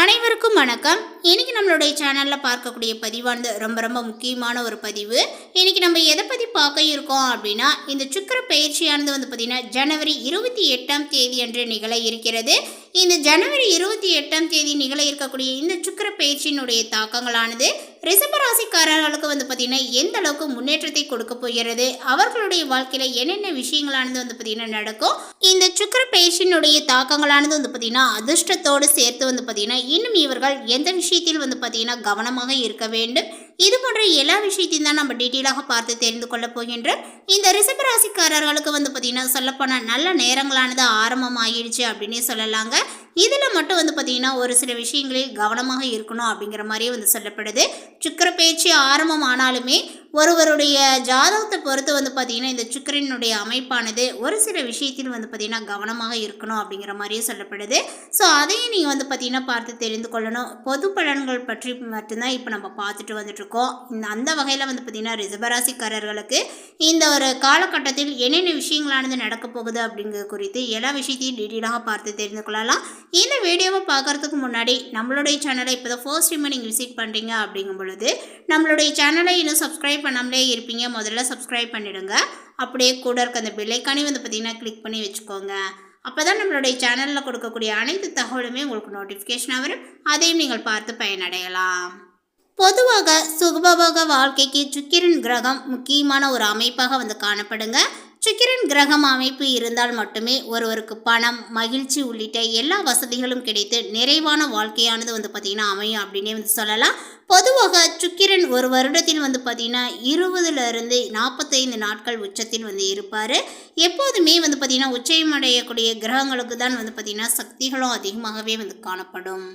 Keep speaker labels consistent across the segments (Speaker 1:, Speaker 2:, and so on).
Speaker 1: அனைவருக்கும் வணக்கம். இன்னைக்கு நம்மளுடைய சேனலில் பார்க்கக்கூடிய பதிவானது ரொம்ப ரொம்ப முக்கியமான ஒரு பதிவு. இன்னைக்கு நம்ம எதை பற்றி பார்க்க இருக்கோம் அப்படின்னா இந்த சுக்கர பயிற்சியானது வந்து பார்த்திங்கன்னா ஜனவரி இருபத்தி எட்டாம் தேதி அன்று நிகழ இருக்கிறது. இந்த ஜனவரி இருபத்தி எட்டாம் தேதி நிகழ இருக்கக்கூடிய இந்த சுக்கர பயிற்சியினுடைய தாக்கங்களானது ரிசபராசிக்காரர்களுக்கு வந்து பார்த்திங்கன்னா எந்த அளவுக்கு முன்னேற்றத்தை கொடுக்க போகிறது அவர்களுடைய வாழ்க்கையில் என்னென்ன விஷயங்களானது வந்து பார்த்திங்கன்னா நடக்கும் இந்த சுக்கிர பேஷினுடைய தாக்கங்களானது வந்து பார்த்திங்கன்னா அதிர்ஷ்டத்தோடு சேர்த்து வந்து பார்த்திங்கன்னா இன்னும் இவர்கள் எந்த விஷயத்தில் வந்து பார்த்திங்கன்னா கவனமாக இருக்க வேண்டும் இது போன்ற எல்லா விஷயத்தையும் தான் நம்ம டீட்டெயிலாக பார்த்து தெரிந்து கொள்ள போகின்ற இந்த ரிஷப ராசிக்காரர்களுக்கு வந்து பார்த்திங்கன்னா சொல்லப்போனால் நல்ல நேரங்களானது ஆரம்பம் ஆகிடுச்சு அப்படின்னே சொல்லலாங்க. இதில் மட்டும் வந்து பார்த்திங்கன்னா ஒரு சில விஷயங்களில் கவனமாக இருக்கணும் அப்படிங்கிற மாதிரியே வந்து சொல்லப்படுது. சுக்கர பேச்சு ஆரம்பம் ஆனாலுமே ஒருவருடைய ஜாதகத்தை பொறுத்து வந்து பார்த்திங்கன்னா இந்த சுக்கரனுடைய அமைப்பானது ஒரு சில விஷயத்தில் வந்து பார்த்திங்கன்னா கவனமாக இருக்கணும் அப்படிங்கிற மாதிரியே சொல்லப்படுது. ஸோ அதையும் நீங்கள் வந்து பார்த்திங்கன்னா பார்த்து தெரிந்து கொள்ளணும். பொது பலன்கள் பற்றி மட்டும்தான் இப்போ நம்ம பார்த்துட்டு வந்துட்ருக்கோம் இந்த அந்த வகையில் வந்து பார்த்திங்கன்னா ரிசபராசிக்காரர்களுக்கு இந்த ஒரு காலகட்டத்தில் என்னென்ன விஷயங்களானது நடக்க போகுது அப்படிங்கிறது குறித்து எல்லா விஷயத்தையும் டீட்டெயிலாக பார்த்து தெரிந்து கொள்ளலாம். இந்த வீடியோவை பார்க்குறதுக்கு முன்னாடி நம்மளுடைய சேனலை இப்போ தான் ஃபர்ஸ்ட் டைம் நீங்கள் விசிட் பண்ணுறீங்க அப்படிங்கும் பொழுது நம்மளுடைய சேனலை இன்னும் சப்ஸ்கிரைப் பண்ணாமலே இருப்பீங்க. முதல்ல சப்ஸ்கிரைப் பண்ணிவிடுங்க அப்படியே கூட இருக்க அந்த பில்லைக்கானே வந்து பார்த்திங்கன்னா கிளிக் பண்ணி வச்சுக்கோங்க. அப்போ தான் நம்மளுடைய சேனலில் கொடுக்கக்கூடிய அனைத்து தகவலுமே உங்களுக்கு நோட்டிஃபிகேஷனாக வரும். அதையும் நீங்கள் பார்த்து பயனடையலாம். பொதுவாக சுகபோக வாழ்க்கைக்கு சுக்கிரன் கிரகம் முக்கியமான ஒரு அமைப்பாக வந்து காணப்படுங்க. சுக்கிரன் கிரகம் அமைப்பு இருந்தால் மட்டுமே ஒருவருக்கு பணம் மகிழ்ச்சி உள்ளிட்ட எல்லா வசதிகளும் கிடைத்து நிறைவான வாழ்க்கையானது வந்து பார்த்திங்கன்னா அமையும் அப்படின்னே வந்து சொல்லலாம். பொதுவாக சுக்கிரன் ஒரு வருடத்தில் வந்து பார்த்திங்கன்னா இருபதுலேருந்து நாற்பத்தைந்து நாட்கள் உச்சத்தில் வந்து இருப்பார். எப்போதுமே வந்து பார்த்திங்கன்னா உச்சயமடையக்கூடிய கிரகங்களுக்கு தான் வந்து பார்த்திங்கன்னா சக்திகளும் அதிகமாகவே வந்து காணப்படும்.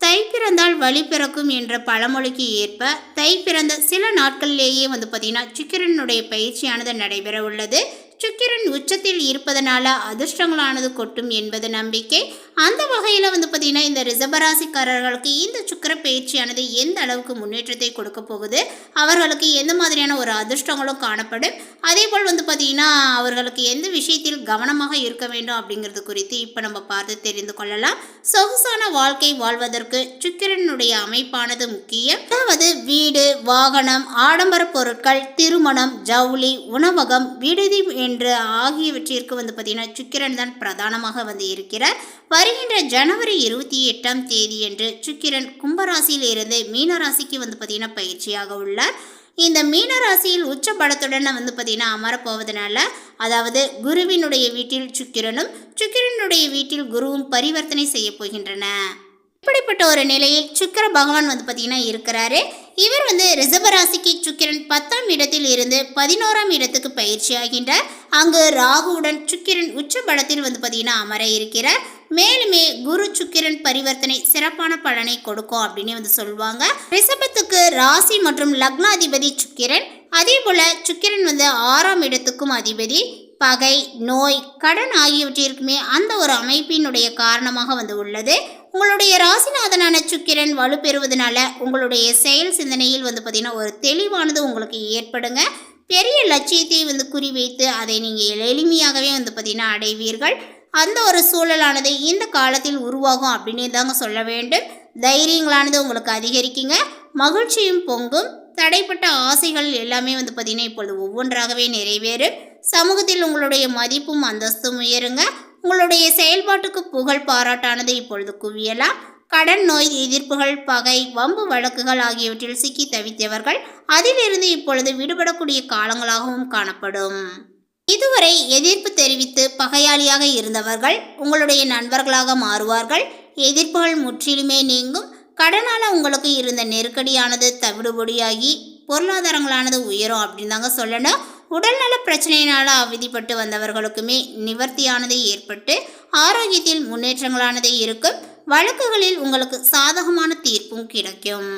Speaker 1: தை பிறந்தால் வழி பிறக்கும் என்ற பழமொழிக்கு ஏற்ப தை பிறந்த சில நாட்களிலேயே வந்து பார்த்திங்கன்னா சுக்கிரனுடைய பயிற்சியானது நடைபெற உள்ளது. சுக்கிரன் உச்சத்தில் இருப்பதனால அதிர்ஷ்டங்களானது கொட்டும் என்பது நம்பிக்கை. அந்த வகையில் வந்து பார்த்திங்கன்னா இந்த ரிசபராசிக்காரர்களுக்கு இந்த சுக்கிர பயிற்சியானது எந்த அளவுக்கு முன்னேற்றத்தை கொடுக்க போகுது? அவர்களுக்கு எந்த மாதிரியான ஒரு அதிர்ஷ்டங்களும் காணப்படும்? அதே போல் வந்து பார்த்திங்கன்னா அவர்களுக்கு எந்த விஷயத்தில் கவனமாக இருக்க வேண்டும் அப்படிங்கிறது குறித்து இப்போ நம்ம பார்த்து தெரிந்து கொள்ளலாம். சொகுசான வாழ்க்கை வாழ்வதற்கு சுக்கிரனுடைய அமைப்பானது முக்கியம். அதாவது வீடு வாகனம் ஆடம்பர பொருட்கள் திருமணம் ஜவுளி உணவகம் விடுதி என்று ஆகியவற்றிற்கு வந்து பார்த்திங்கன்னா சுக்கிரன் தான் பிரதானமாக வந்து இருக்கிறார். வருகின்ற ஜனவரி இருபத்தி எட்டாம் தேதி என்று சுக்கிரன் கும்பராசியில் இருந்து மீனராசிக்கு வந்து பார்த்திங்கன்னா பயிற்சியாக உள்ளார். இந்த மீனராசியில் உச்ச பலத்துடன் வந்து பார்த்திங்கன்னா அமரப்போவதனால அதாவது குருவினுடைய வீட்டில் சுக்கிரனும் சுக்கிரனுடைய வீட்டில் குருவும் பரிவர்த்தனை செய்ய போகின்றன. இப்படிப்பட்ட ஒரு நிலையில் சுக்கிர பகவான் வந்து பார்த்திங்கன்னா இருக்கிறாரு. இவர் வந்து ரிசபராசிக்கு சுக்கிரன் பத்தாம் இடத்தில் இருந்து பதினோராம் இடத்துக்கு பயிற்சி ஆகின்றார். அங்கு ராகுவுடன் சுக்கிரன் உச்ச பலத்தில் வந்து பார்த்தீங்கன்னா அமர இருக்கிறார். மேலுமே குரு சுக்கிரன் பரிவர்த்தனை சிறப்பான பலனை கொடுக்கும் அப்படின்னு வந்து சொல்லுவாங்க. ரிஷபத்துக்கு ராசி மற்றும் லக்னாதிபதி சுக்கிரன். அதே போல சுக்கிரன் வந்து ஆறாம் இடத்துக்கும் அதிபதி. பகை நோய் கடன் ஆகியவற்றிற்குமே அந்த ஒரு அமைப்பினுடைய காரணமாக வந்து உள்ளது. உங்களுடைய ராசிநாதனான சுக்கிரன் வலுப்பெறுவதனால உங்களுடைய செயல் சிந்தனையில் வந்து பார்த்திங்கன்னா ஒரு தெளிவானது உங்களுக்கு ஏற்படுங்க. பெரிய லட்சியத்தை வந்து குறிவைத்து அதை நீங்கள் எளிமையாகவே வந்து பார்த்திங்கன்னா அடைவீர்கள். அந்த ஒரு சூழலானது இந்த காலத்தில் உருவாகும் அப்படின்னு தாங்க சொல்ல வேண்டும். தைரியங்களானது உங்களுக்கு அதிகரிக்குங்க. மகிழ்ச்சியும் பொங்கும். தடைப்பட்ட ஆசைகள் எல்லாமே வந்து பார்த்திங்கன்னா இப்பொழுது ஒவ்வொன்றாகவே நிறைவேறும் சமூகத்தில் உங்களுடைய மதிப்பும் அந்தஸ்தும் உயருங்க. உங்களுடைய செயல்பாட்டுக்கு புகழ் பாராட்டானது இப்பொழுது குவியலாம். கடன் நோய் எதிர்ப்புகள் பகை வம்பு வழக்குகள் ஆகியவற்றில் சிக்கி தவித்தவர்கள் அதிலிருந்து இப்பொழுது விடுபடக்கூடிய காலங்களாகவும் காணப்படும். இதுவரை எதிர்ப்பு தெரிவித்து பகையாளியாக இருந்தவர்கள் உங்களுடைய நண்பர்களாக மாறுவார்கள். எதிர்ப்புகள் முற்றிலுமே நீங்கும். கடனால் உங்களுக்கு இருந்த நெருக்கடியானது தவிடுபடியாகி பொருளாதாரங்களானது உயரும் அப்படின்னு தாங்க சொல்லணும். உடல்நல பிரச்சனையினால் அவதிப்பட்டு வந்தவர்களுக்குமே நிவர்த்தியானது ஏற்பட்டு ஆரோக்கியத்தில் முன்னேற்றங்களானது இருக்கும். வழக்குகளில் உங்களுக்கு சாதகமான தீர்ப்பும் கிடைக்கும்.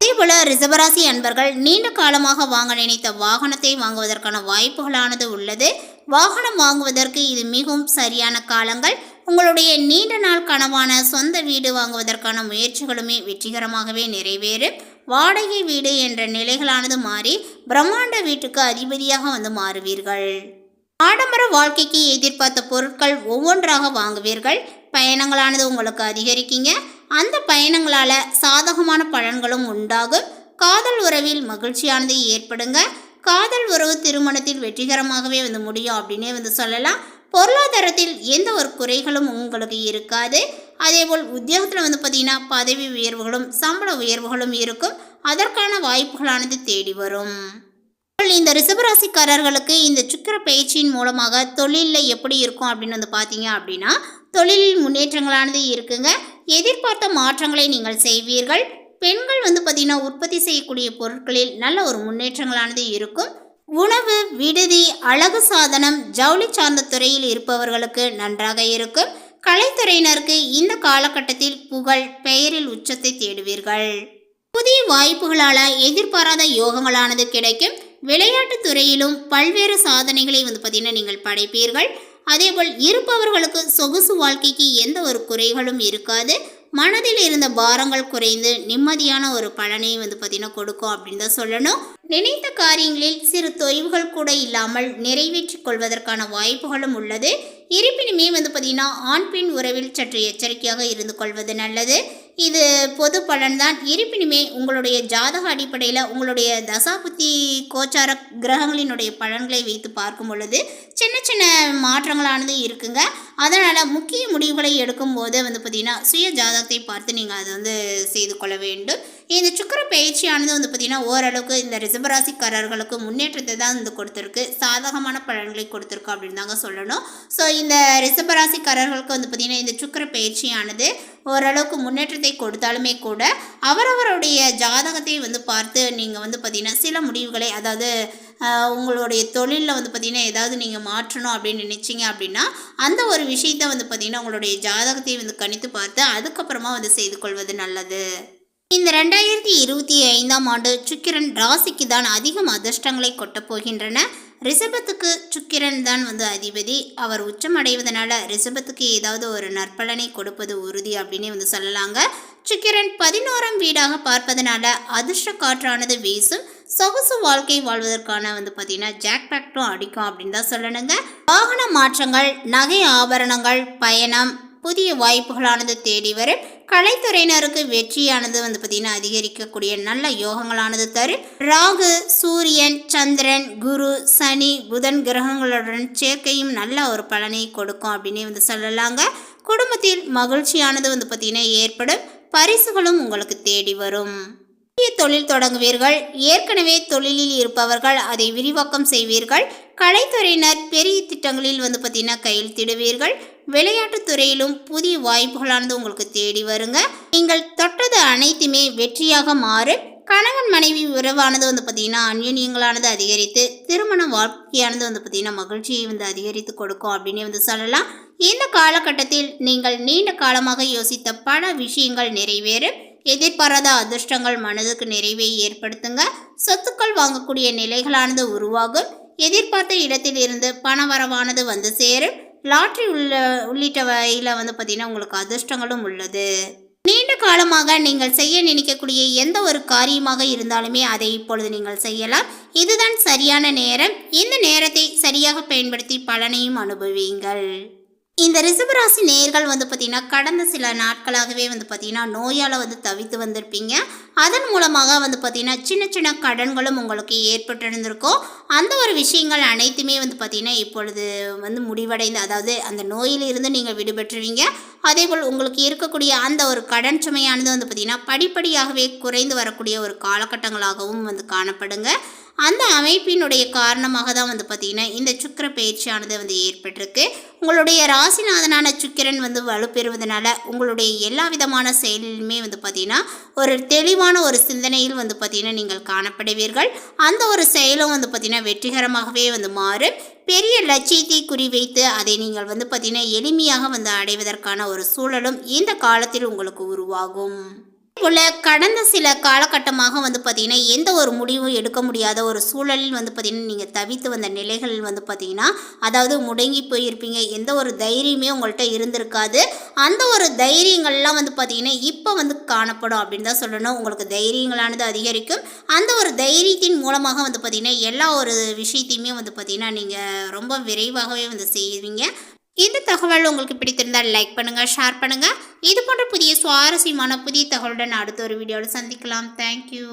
Speaker 1: அதேபோல ரிசபராசி அன்பர்கள் நீண்ட காலமாக வாங்க நினைத்த வாகனத்தை வாங்குவதற்கான வாய்ப்புகளானது உள்ளது. வாகனம் வாங்குவதற்கு இது மிகவும் சரியான காலங்கள். உங்களுடைய நீண்ட நாள் கனவான சொந்த வீடு வாங்குவதற்கான முயற்சிகளுமே வெற்றிகரமாகவே நிறைவேறும் வாடகை வீடு என்ற நிலைகளானது மாறி பிரம்மாண்ட வீட்டுக்கு அதிபதியாக வந்து மாறுவீர்கள். ஆடம்பர வாழ்க்கைக்கு எதிர்பார்த்த பொருட்கள் ஒவ்வொன்றாக வாங்குவீர்கள். பயணங்களானது உங்களுக்கு அதிகரிக்குங்க. அந்த பயணங்களால் சாதகமான பலன்களும் உண்டாகும். காதல் உறவில் மகிழ்ச்சியானது ஏற்படுங்க. காதல் உறவு திருமணத்தில் வெற்றிகரமாகவே வந்து முடியும் அப்படின்னே வந்து சொல்லலாம். பொருளாதாரத்தில் எந்த ஒரு குறைகளும் உங்களுக்கு இருக்காது. அதேபோல் உத்தியோகத்தில் வந்து பார்த்தீங்கன்னா பதவி உயர்வுகளும் சம்பள உயர்வுகளும் இருக்கும். அதற்கான வாய்ப்புகளானது தேடி வரும். இந்த ரிசபராசிக்காரர்களுக்கு இந்த சுக்கிர பயிற்சியின் மூலமாக தொழிலில் எப்படி இருக்கும் அப்படின்னு வந்து பார்த்தீங்க அப்படின்னா தொழிலில் முன்னேற்றங்களானது இருக்குங்க. எதிர்பார்த்த மாற்றங்களை நீங்கள் செய்வீர்கள். பெண்கள் வந்து பார்த்தீங்கன்னா உற்பத்தி செய்யக்கூடிய பொருட்களில் நல்ல ஒரு முன்னேற்றங்களானது இருக்கும். உணவு விடுதி அழகு சாதனம் ஜவுளி சார்ந்த துறையில் இருப்பவர்களுக்கு நன்றாக இருக்கும். கலைத்துறையினருக்கு இந்த காலகட்டத்தில் புகழ் பெயரில் உச்சத்தை தேடுவீர்கள். புதிய வாய்ப்புகளால் எதிர்பாராத யோகங்களானது கிடைக்கும். விளையாட்டு துறையிலும் பல்வேறு சாதனைகளை வந்து பார்த்தீங்கன்னா நீங்கள் படைப்பீர்கள். அதேபோல் இருப்பவர்களுக்கு சொகுசு வாழ்க்கைக்கு எந்த ஒரு குறைகளும் இருக்காது. மனதில் இருந்த பாரங்கள் குறைந்து நிம்மதியான ஒரு பலனை வந்து பார்த்தீங்கன்னா கொடுக்கும் அப்படின்னு தான் சொல்லணும். நினைத்த காரியங்களில் சிறு தொய்வுகள் கூட இல்லாமல் நிறைவேற்றிக் கொள்வதற்கான வாய்ப்புகளும் உள்ளது. இருப்பினுமே வந்து பார்த்தீங்கன்னா ஆண் பெண் உறவில் சற்று எச்சரிக்கையாக இருந்து கொள்வது நல்லது. இது பொது பலன்தான் இருப்பினுமே உங்களுடைய ஜாதக அடிப்படையில் உங்களுடைய தசாபுத்தி கோச்சார கிரகங்களினுடைய பலன்களை வைத்து பார்க்கும் பொழுது சின்ன சின்ன மாற்றங்களானது இருக்குங்க. அதனால் முக்கிய முடிவுகளை எடுக்கும்போது வந்து பார்த்திங்கன்னா சுய ஜாதகத்தை பார்த்து நீங்கள் அதை வந்து செய்து கொள்ள வேண்டும். இந்த சுக்கர பயிற்சியானது வந்து பார்த்திங்கன்னா ஓரளவுக்கு இந்த ரிசபராசிக்காரர்களுக்கு முன்னேற்றத்தை தான் வந்து கொடுத்துருக்கு. சாதகமான பலன்களை கொடுத்துருக்கு அப்படின்னு தாங்க சொல்லணும். ஸோ இந்த ரிசபராசிக்காரர்களுக்கு வந்து பார்த்திங்கன்னா இந்த சுக்கர பயிற்சியானது ஓரளவுக்கு முன்னேற்றத்தை கொடுத்தாலுமே கூட அவரவருடைய ஜாதகத்தை வந்து பார்த்து நீங்கள் வந்து பார்த்திங்கன்னா சில முடிவுகளை அதாவது உங்களுடைய தொழிலில் வந்து பார்த்திங்கன்னா ஏதாவது நீங்கள் மாற்றணும் அப்படின்னு நினச்சிங்க அப்படின்னா அந்த ஒரு விஷயத்தை வந்து பார்த்திங்கன்னா உங்களுடைய ஜாதகத்தை வந்து கணித்து பார்த்து அதுக்கப்புறமா வந்து செய்து கொள்வது நல்லது. இந்த ரெண்டாயிரத்தி இருபத்தி ஐந்தாம் ஆண்டு சுக்கிரன் ராசிக்கு தான் அதிகம் அதிர்ஷ்டங்களை கொட்டப் போகின்றன. ரிஷபத்துக்கு சுக்கிரன் தான் வந்து அதிபதி. அவர் உச்சமடைவதனால ரிஷபத்துக்கு ஏதாவது ஒரு நற்பலனை கொடுப்பது உறுதி அப்படின்னு வந்து சொல்லலாங்க. சுக்கிரன் பதினோராம் வீடாக பார்ப்பதனால அதிர்ஷ்ட காற்றானது வீசும். சொகுசு வாழ்க்கை வாழ்வதற்கான வந்து பார்த்தீங்கன்னா ஜாக் பேக்டும் அடிக்கும் அப்படின்னு தான் சொல்லணுங்க. வாகன மாற்றங்கள் நகை ஆபரணங்கள் பயணம் புதிய வாய்ப்புகளானது தேடி வரும். கலைத்துறையினருக்கு வெற்றியானது வந்து பார்த்திங்கன்னா அதிகரிக்கக்கூடிய நல்ல யோகங்களானது தரும். ராகு சூரியன் சந்திரன் குரு சனி புதன் கிரகங்களுடன் சேர்க்கையும் நல்ல ஒரு பலனை கொடுக்கும் அப்படின்னு வந்து சொல்லலாங்க. குடும்பத்தில் மகிழ்ச்சியானது வந்து பார்த்திங்கன்னா ஏற்படும். பரிசுகளும் உங்களுக்கு தேடி வரும். புதிய தொழில் தொடங்குவீர்கள் ஏற்கனவே தொழிலில் இருப்பவர்கள் அதை விரிவாக்கம் செய்வீர்கள் கலைத்துறையினர் பெரிய திட்டங்களில் வந்து பார்த்தீங்கன்னா கையெழுத்திடுவீர்கள் விளையாட்டுத் துறையிலும் புதிய வாய்ப்புகளானது உங்களுக்கு தேடி வருங்க. நீங்கள் தொட்டது அனைத்துமே வெற்றியாக மாறு கணவன் மனைவி உறவானது வந்து பார்த்தீங்கன்னா அந்யோன்யங்களானது அதிகரித்து திருமண வாழ்க்கையானது வந்து பார்த்தீங்கன்னா மகிழ்ச்சியை வந்து அதிகரித்து கொடுக்கும் அப்படின்னு வந்து சொல்லலாம். இந்த காலகட்டத்தில் நீங்கள் நீண்ட காலமாக யோசித்த பல விஷயங்கள் நிறைவேறும் எதிர்பாராத அதிர்ஷ்டங்கள் மனதுக்கு நிறைவை ஏற்படுத்துங்க. சொத்துக்கள் வாங்கக்கூடிய நிலைகளானது உருவாகும். எதிர்பார்த்த இடத்தில் இருந்து பணவரவானது வந்து சேரும். லாட்ரி உள்ள உள்ளிட்ட வகையில் வந்து பார்த்தீங்கன்னா உங்களுக்கு அதிர்ஷ்டங்களும் உள்ளது. நீண்ட காலமாக நீங்கள் செய்ய நினைக்கக்கூடிய எந்த ஒரு காரியமாக இருந்தாலுமே அதை இப்பொழுது நீங்கள் செய்யலாம். இதுதான் சரியான நேரம். இந்த நேரத்தை சரியாக பயன்படுத்தி பலனையும் அனுபவியுங்கள். இந்த ரிசபராசி நேர்கள் வந்து பார்த்திங்கன்னா கடந்த சில நாட்களாகவே வந்து பார்த்திங்கன்னா நோயால் வந்து தவித்து வந்திருப்பீங்க. அதன் மூலமாக வந்து பார்த்திங்கன்னா சின்ன சின்ன கடன்களும் உங்களுக்கு ஏற்பட்டிருந்திருக்கும். அந்த ஒரு விஷயங்கள் அனைத்துமே வந்து பார்த்திங்கன்னா இப்பொழுது வந்து முடிவடைந்து அதாவது அந்த நோயிலிருந்து நீங்கள் விடுபட்டுருவீங்க. அதேபோல் உங்களுக்கு இருக்கக்கூடிய அந்த ஒரு கடன் சுமையானது வந்து பார்த்திங்கன்னா படிப்படியாகவே குறைந்து வரக்கூடிய ஒரு காலகட்டங்களாகவும் வந்து காணப்படுங்க. அந்த அமைப்பினுடைய காரணமாக தான் வந்து பார்த்திங்கன்னா இந்த சுக்கிர பயிற்சியானது வந்து ஏற்பட்டிருக்கு. உங்களுடைய ராசிநாதனான சுக்கிரன் வந்து வலுப்பெறுவதனால உங்களுடைய எல்லா விதமான செயலிலுமே வந்து பார்த்திங்கன்னா ஒரு தெளிவான ஒரு சிந்தனையில் வந்து பார்த்திங்கன்னா நீங்கள் காணப்படுவீர்கள். அந்த ஒரு செயலும் வந்து பார்த்திங்கன்னா வெற்றிகரமாகவே வந்து மாறும். பெரிய லட்சியத்தை குறிவைத்து அதை நீங்கள் வந்து பார்த்திங்கன்னா எளிமையாக வந்து அடைவதற்கான ஒரு சூழலும் இந்த காலத்தில் உங்களுக்கு உருவாகும். போல கடந்த சில காலகட்டமாக வந்து பார்த்திங்கன்னா எந்த ஒரு முடிவும் எடுக்க முடியாத ஒரு சூழலில் வந்து பார்த்திங்கன்னா நீங்கள் தவித்து வந்த நிலைகள் வந்து பார்த்திங்கன்னா அதாவது முடங்கி போயிருப்பீங்க. எந்த ஒரு தைரியமே உங்கள்கிட்ட இருந்திருக்காது. அந்த ஒரு தைரியங்கள்லாம் வந்து பார்த்திங்கன்னா இப்போ வந்து காணப்படும் அப்படின்னு தான் சொல்லணும். உங்களுக்கு தைரியங்களானது அதிகரிக்கும். அந்த ஒரு தைரியத்தின் மூலமாக வந்து பார்த்திங்கன்னா எல்லா ஒரு விஷயத்தையுமே வந்து பார்த்திங்கன்னா நீங்கள் ரொம்ப விரைவாகவே வந்து செய்வீங்க. இந்த தகவல் உங்களுக்கு பிடித்திருந்தால் லைக் பண்ணுங்கள் ஷேர் பண்ணுங்கள் இது போன்ற புதிய சுவாரஸ்யமான புதிய தகவலுடன் அடுத்த ஒரு வீடியோவில் சந்திக்கலாம். தேங்க்யூ